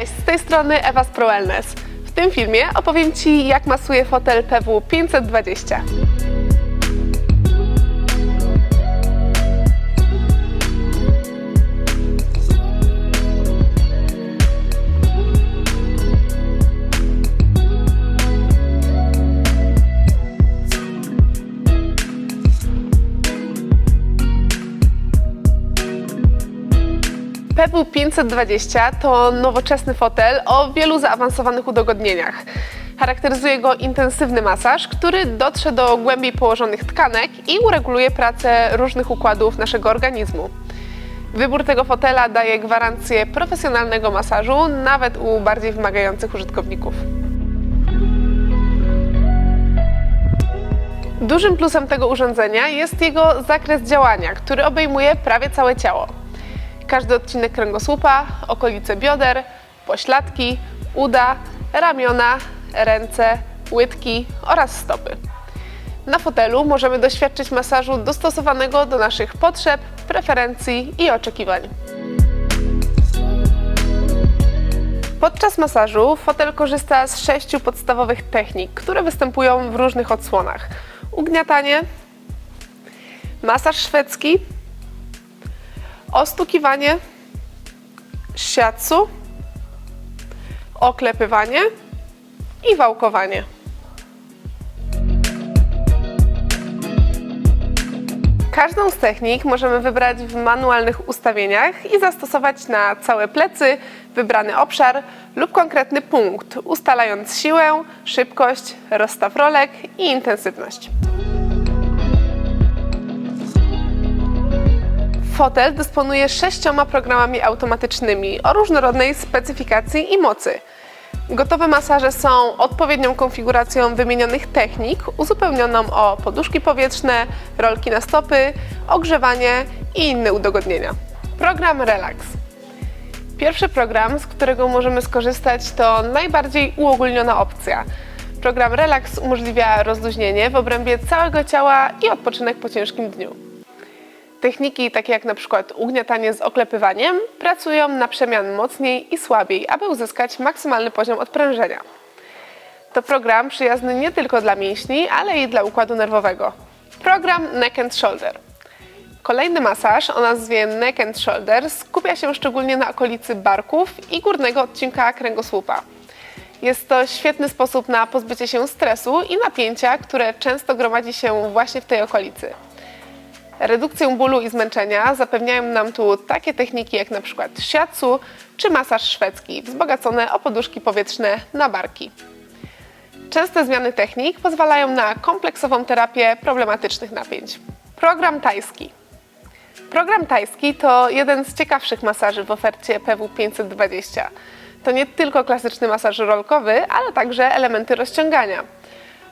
Cześć, z tej strony Ewa z ProWellness. W tym filmie opowiem Ci, jak masuje fotel PW520. Pebble 520 to nowoczesny fotel o wielu zaawansowanych udogodnieniach. Charakteryzuje go intensywny masaż, który dotrze do głębiej położonych tkanek i ureguluje pracę różnych układów naszego organizmu. Wybór tego fotela daje gwarancję profesjonalnego masażu, nawet u bardziej wymagających użytkowników. Dużym plusem tego urządzenia jest jego zakres działania, który obejmuje prawie całe ciało. Każdy odcinek kręgosłupa, okolice bioder, pośladki, uda, ramiona, ręce, łydki oraz stopy. Na fotelu możemy doświadczyć masażu dostosowanego do naszych potrzeb, preferencji i oczekiwań. Podczas masażu fotel korzysta z sześciu podstawowych technik, które występują w różnych odsłonach: ugniatanie, masaż szwedzki, ostukiwanie, shiatsu, oklepywanie i wałkowanie. Każdą z technik możemy wybrać w manualnych ustawieniach i zastosować na całe plecy, wybrany obszar lub konkretny punkt, ustalając siłę, szybkość, rozstaw rolek i intensywność. Fotel dysponuje sześcioma programami automatycznymi o różnorodnej specyfikacji i mocy. Gotowe masaże są odpowiednią konfiguracją wymienionych technik, uzupełnioną o poduszki powietrzne, rolki na stopy, ogrzewanie i inne udogodnienia. Program Relax. Pierwszy program, z którego możemy skorzystać, to najbardziej uogólniona opcja. Program Relax umożliwia rozluźnienie w obrębie całego ciała i odpoczynek po ciężkim dniu. Techniki takie jak na przykład ugniatanie z oklepywaniem pracują na przemian mocniej i słabiej, aby uzyskać maksymalny poziom odprężenia. To program przyjazny nie tylko dla mięśni, ale i dla układu nerwowego. Program Neck and Shoulder. Kolejny masaż o nazwie Neck and Shoulder skupia się szczególnie na okolicy barków i górnego odcinka kręgosłupa. Jest to świetny sposób na pozbycie się stresu i napięcia, które często gromadzi się właśnie w tej okolicy. Redukcję bólu i zmęczenia zapewniają nam tu takie techniki jak na przykład czy masaż szwedzki, wzbogacone o poduszki powietrzne na barki. Częste zmiany technik pozwalają na kompleksową terapię problematycznych napięć. Program tajski. Program tajski to jeden z ciekawszych masaży w ofercie PW 520. To nie tylko klasyczny masaż rolkowy, ale także elementy rozciągania.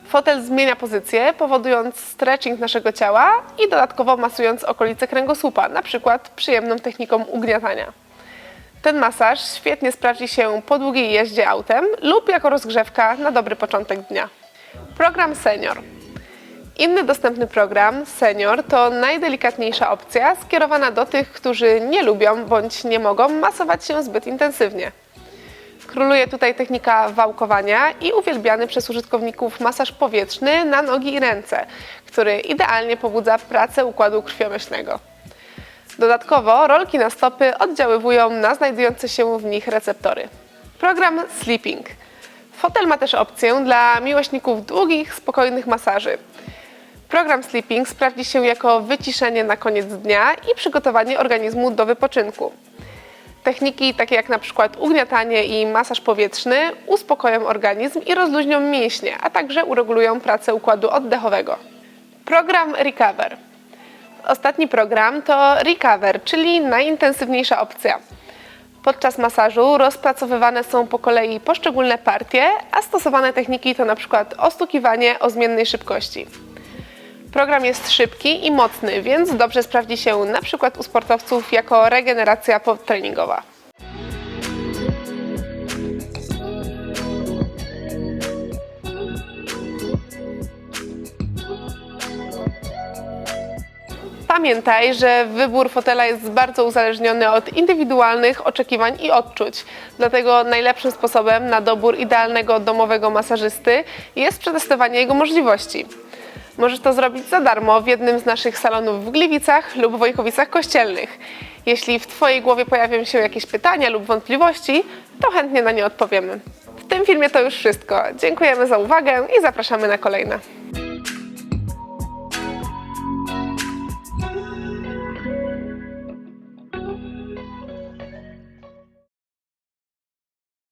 Fotel zmienia pozycję, powodując stretching naszego ciała i dodatkowo masując okolice kręgosłupa, na przykład przyjemną techniką ugniatania. Ten masaż świetnie sprawdzi się po długiej jeździe autem lub jako rozgrzewka na dobry początek dnia. Program Senior. Inny dostępny program, Senior, to najdelikatniejsza opcja skierowana do tych, którzy nie lubią bądź nie mogą masować się zbyt intensywnie. Króluje tutaj technika wałkowania i uwielbiany przez użytkowników masaż powietrzny na nogi i ręce, który idealnie pobudza pracę układu krwiomyślnego. Dodatkowo rolki na stopy oddziaływują na znajdujące się w nich receptory. Program Sleeping. Fotel ma też opcję dla miłośników długich, spokojnych masaży. Program Sleeping sprawdzi się jako wyciszenie na koniec dnia i przygotowanie organizmu do wypoczynku. Techniki takie jak na przykład ugniatanie i masaż powietrzny uspokoją organizm i rozluźnią mięśnie, a także uregulują pracę układu oddechowego. Program Recover. Ostatni program to Recover, czyli najintensywniejsza opcja. Podczas masażu rozpracowywane są po kolei poszczególne partie, a stosowane techniki to na przykład ostukiwanie o zmiennej szybkości. Program jest szybki i mocny, więc dobrze sprawdzi się na przykład u sportowców jako regeneracja treningowa. Pamiętaj, że wybór fotela jest bardzo uzależniony od indywidualnych oczekiwań i odczuć. Dlatego najlepszym sposobem na dobór idealnego domowego masażysty jest przetestowanie jego możliwości. Możesz to zrobić za darmo w jednym z naszych salonów w Gliwicach lub Wojkowicach Kościelnych. Jeśli w Twojej głowie pojawią się jakieś pytania lub wątpliwości, to chętnie na nie odpowiemy. W tym filmie to już wszystko. Dziękujemy za uwagę i zapraszamy na kolejne.